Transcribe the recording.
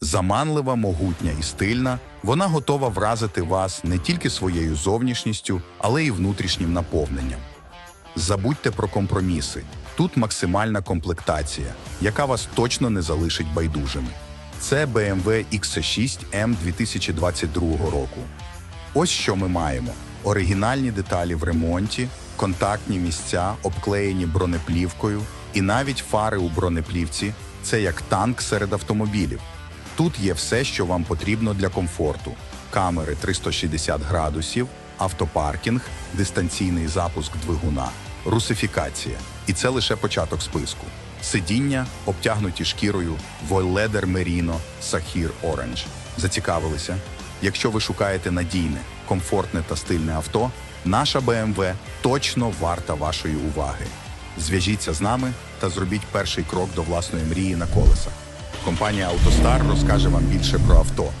Заманлива, могутня і стильна, вона готова вразити вас не тільки своєю зовнішністю, але й внутрішнім наповненням. Забудьте про компроміси. Тут максимальна комплектація, яка вас точно не залишить байдужими. Це BMW XC6 M 2022 року. Ось що ми маємо: оригінальні деталі в ремонті, контактні місця, обклеєні бронеплівкою, і навіть фари у бронеплівці це як танк серед автомобілів. Тут є все, що вам потрібно для комфорту: камери 360 градусів, автопаркінг, дистанційний запуск двигуна, русифікація. І це лише початок списку. Сидіння обтягнуті шкірою Voyleder Merino Sahir Orange. Зацікавилися? Якщо ви шукаєте надійне, комфортне та стильне авто, наша BMW точно варта вашої уваги. Зв'яжіться з нами та зробіть перший крок до власної мрії на колесах. Компанія «АвтоСтар» розкаже вам більше про авто,